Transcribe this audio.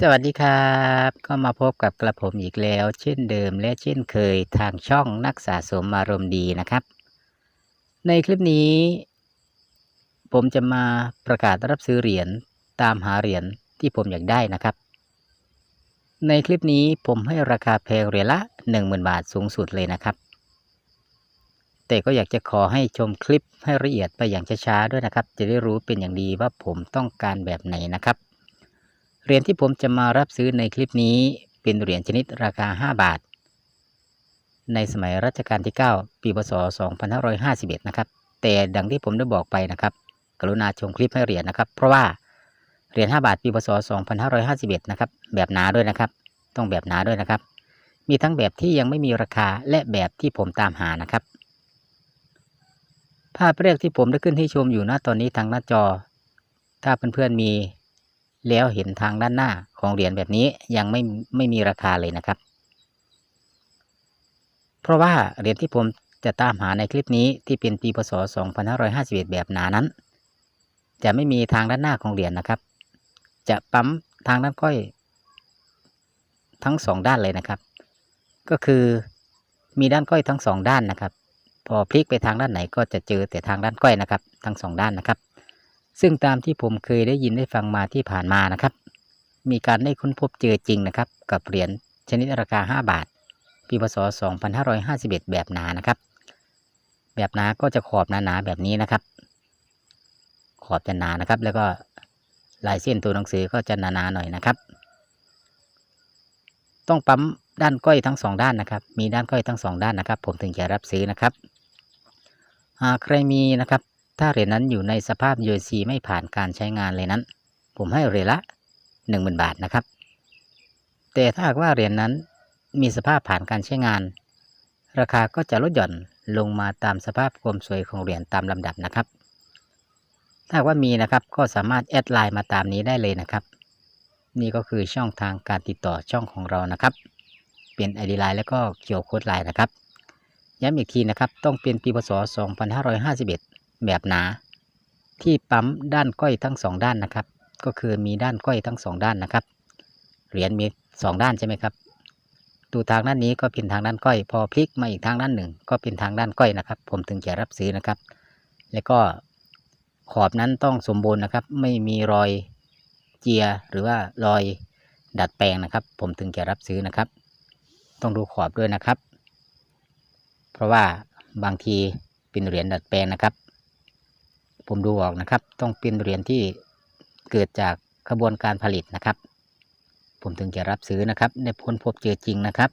สวัสดีครับ ก็มาพบกับกระผมอีกแล้ว เช่นเดิมและเช่นเคยทางช่องนักสะสมอารมณ์ดีนะครับ ในคลิปนี้ ผมจะมาประกาศรับซื้อเหรียญตามหาเหรียญที่ผมอยากได้นะครับ ในคลิปนี้ผมให้ราคาแพงเหรียญละ 10,000 บาทสูงสุดเลยนะครับ แต่ก็อยากจะขอให้ชมคลิปให้ละเอียดไปอย่างช้าๆด้วยนะครับ จะได้รู้เป็นอย่างดีว่าผมต้องการแบบไหนนะครับ เหรียญที่ผมจะมารับซื้อในคลิปนี้เป็นเหรียญชนิดราคา 5 บาท ในสมัยรัชกาลที่ 9 ปีพศ 2551 นะครับ แต่ดังที่ผมได้บอกไปนะครับ กรุณาชมคลิปให้เหรียญนะครับ เพราะว่าเหรียญ 5 บาทปีพศ 2551 นะครับ แบบหนาด้วยนะครับ ต้องแบบหนาด้วยนะครับ มีทั้งแบบที่ยังไม่มีราคาและแบบที่ผมตามหานะครับ ภาพแรกที่ผมได้ขึ้นให้ชมอยู่หน้าตอนนี้ทางหน้าจอ ถ้าเพื่อนๆมี แล้วเห็นทางด้านหน้าของเหรียญแบบนี้ยังไม่ไม่มีราคาเลยนะครับ เพราะว่าเหรียญที่ผมจะตามหาในคลิปนี้ที่เป็นปีพศ 2551 แบบหนานั้น จะไม่มีทางด้านหน้าของเหรียญนะครับ จะปั๊มทางด้านก้อยทั้งสองด้านเลยนะครับ ก็คือมีด้านก้อยทั้งสองด้านนะครับ พอพลิกไปทางด้านไหนก็จะเจอแต่ทางด้านก้อยนะครับ ทั้งสองด้านนะครับ ซึ่งตามที่ผมเคยได้ยินได้ฟังมาที่ผ่านมานะครับ มีการได้ค้นพบเจอจริงนะครับ กับเหรียญชนิดราคา 5 บาท ปีพศ 2551 แบบหนานะครับ แบบหนาก็จะขอบหนาๆแบบนี้นะครับ ขอบจะหนานะครับ แล้วก็ลายเส้นตัวหนังสือก็จะหนาๆหน่อยนะครับ ต้องปั๊มด้านก้อยทั้งสองด้านนะครับ มีด้านก้อยทั้งสองด้านนะครับ ผมถึงจะรับซื้อนะครับหากใครมีนะครับ ถ้าเหรียญนั้นอยู่ในสภาพ UC ไม่ผ่านการใช้งานเลยนั้น ผมให้เหรียญละ 10,000 บาทนะครับ แต่ถ้าหากว่าเหรียญนั้นมีสภาพผ่านการใช้งาน ราคาก็จะลดหย่อนลงมาตามสภาพความสวยของเหรียญตามลำดับนะครับ ถ้าว่ามีนะครับก็สามารถแอดไลน์มาตามนี้ได้เลยนะครับ นี่ก็คือช่องทางการติดต่อช่องของเรานะครับ เป็น ID ไลน์แล้วก็เกี่ยวโค้ดไลน์นะครับ ย้ำอีกทีนะครับ ต้องเป็นปีพศ 2551 แบบหนา ที่ปั๊มด้านก้อยทั้งสองด้านนะครับ ก็คือมีด้านก้อยทั้งสองด้านนะครับ เหรียญมีสองด้านใช่ไหมครับ ดูทางด้านนี้ก็เป็นทางด้านก้อย พอพลิกมาอีกทางด้านหนึ่ง ก็เป็นทางด้านก้อยนะครับ ผมถึงจะรับซื้อนะครับ แล้วก็ขอบนั้นต้องสมบูรณ์นะครับ ไม่มีรอยเจียหรือว่ารอยดัดแปลงนะครับ ผมถึงจะรับซื้อนะครับ ต้องดูขอบด้วยนะครับ เพราะว่าบางทีเป็นเหรียญดัดแปลงนะครับ ผมดูออกนะครับ ต้องเป็นเหรียญที่เกิดจากกระบวนการผลิตนะครับ ผมถึงจะรับซื้อนะครับในพ้นพบเจอจริงนะครับ